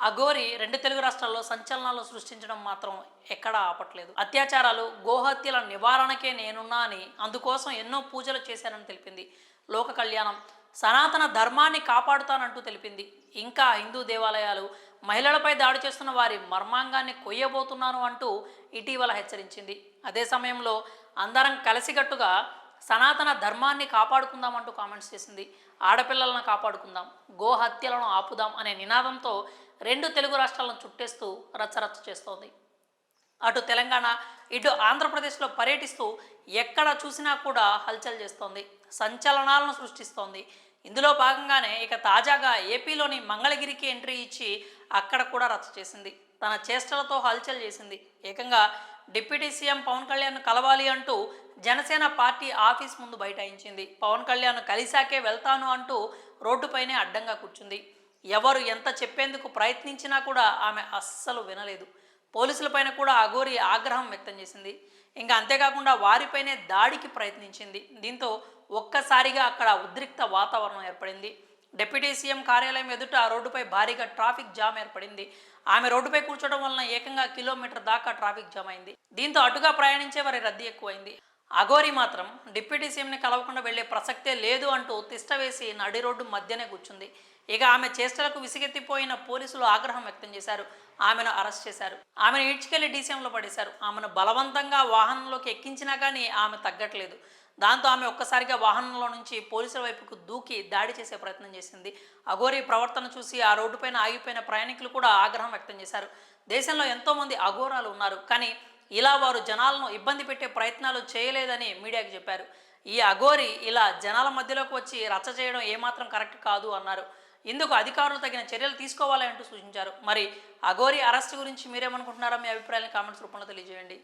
అఘోరి రెండు తెలుగు రాష్ట్రాల్లో సంచలనాలు సృష్టించడం మాత్రం ఎక్కడా ఆపట్లేదు. అత్యాచారాలు గోహత్యల నివారణకే నేనున్నా అని అందుకోసం ఎన్నో పూజలు చేశానని తెలిపింది. లోక కళ్యాణం సనాతన ధర్మాన్ని కాపాడుతానంటూ తెలిపింది. ఇంకా హిందూ దేవాలయాలు మహిళలపై దాడి చేస్తున్న వారి మర్మాంగాన్ని కొయ్యబోతున్నాను అంటూ ఇటీవల హెచ్చరించింది. అదే సమయంలో అందరం కలిసికట్టుగా సనాతన ధర్మాన్ని కాపాడుకుందాం అంటూ కామెంట్స్ చేసింది. ఆడపిల్లలను కాపాడుకుందాం గో హత్యలను ఆపుదాం అనే నినాదంతో రెండు తెలుగు రాష్ట్రాలను చుట్టేస్తూ రచ్చరచ్చ చేస్తోంది. అటు తెలంగాణ ఇటు ఆంధ్రప్రదేశ్లో పర్యటిస్తూ ఎక్కడ చూసినా కూడా హల్చల్ చేస్తోంది సంచలనాలను సృష్టిస్తోంది. ఇందులో భాగంగానే ఇక తాజాగా ఏపీలోని మంగళగిరికి ఎంట్రీ ఇచ్చి అక్కడ కూడా రచ్చ చేసింది. తన చేష్టలతో హల్చల్ చేసింది. ఏకంగా డిప్యూటీ సీఎం పవన్ కళ్యాణ్ కలవాలి అంటూ జనసేన పార్టీ ఆఫీస్ ముందు బైఠాయించింది. పవన్ కళ్యాణ్ కలిశాకే వెళ్తాను అంటూ రోడ్డుపైనే అడ్డంగా కూర్చుంది. ఎవరు ఎంత చెప్పేందుకు ప్రయత్నించినా కూడా ఆమె అస్సలు వినలేదు. పోలీసులపైన కూడా అఘోరి ఆగ్రహం వ్యక్తం చేసింది. ఇంకా అంతేకాకుండా వారిపైనే దాడికి ప్రయత్నించింది. దీంతో ఒక్కసారిగా అక్కడ ఉద్రిక్త వాతావరణం ఏర్పడింది. డిప్యూటీ సీఎం కార్యాలయం ఎదుట ఆ రోడ్డుపై భారీగా ట్రాఫిక్ జామ్ ఏర్పడింది. ఆమె రోడ్డుపై కూర్చోవడం వలన ఏకంగా కిలోమీటర్ దాకా ట్రాఫిక్ జామ్ అయింది. దీంతో అటుగా ప్రయాణించే వారి రద్దీ ఎక్కువైంది. అఘోరి మాత్రం డిప్యూటీ సీఎంని కలవకుండా వెళ్ళే ప్రసక్తే లేదు అంటూ తిష్ట వేసి నడి రోడ్డు మధ్యనే కూర్చుంది. ఇక ఆమె చేష్టలకు విసిగెత్తిపోయిన పోలీసులు ఆగ్రహం వ్యక్తం చేశారు. ఆమెను అరెస్ట్ చేశారు. ఆమెను ఈడ్చుకెళ్ళి డీసీఎంలో పడేశారు. ఆమెను బలవంతంగా వాహనంలోకి ఎక్కించినా కానీ ఆమె తగ్గట్లేదు. దాంతో ఆమె ఒక్కసారిగా వాహనంలో నుంచి పోలీసుల వైపుకు దూకి దాడి చేసే ప్రయత్నం చేసింది. అఘోరి ప్రవర్తన చూసి ఆ రోడ్డుపైన ఆగిపోయిన ప్రయాణికులు కూడా ఆగ్రహం వ్యక్తం చేశారు. దేశంలో ఎంతోమంది అఘోరాలు ఉన్నారు. కానీ ఇలా వారు జనాలను ఇబ్బంది పెట్టే ప్రయత్నాలు చేయలేదని మీడియాకు చెప్పారు. ఈ అఘోరి ఇలా జనాల మధ్యలోకి వచ్చి రచ్చ చేయడం ఏమాత్రం కరెక్ట్ కాదు అన్నారు. ఇందుకు అధికారులు తగిన చర్యలు తీసుకోవాలి అంటూ సూచించారు. మరి అఘోరి అరెస్ట్ గురించి మీరేమనుకుంటున్నారో మీ అభిప్రాయాన్ని కామెంట్స్ రూపంలో తెలియజేయండి.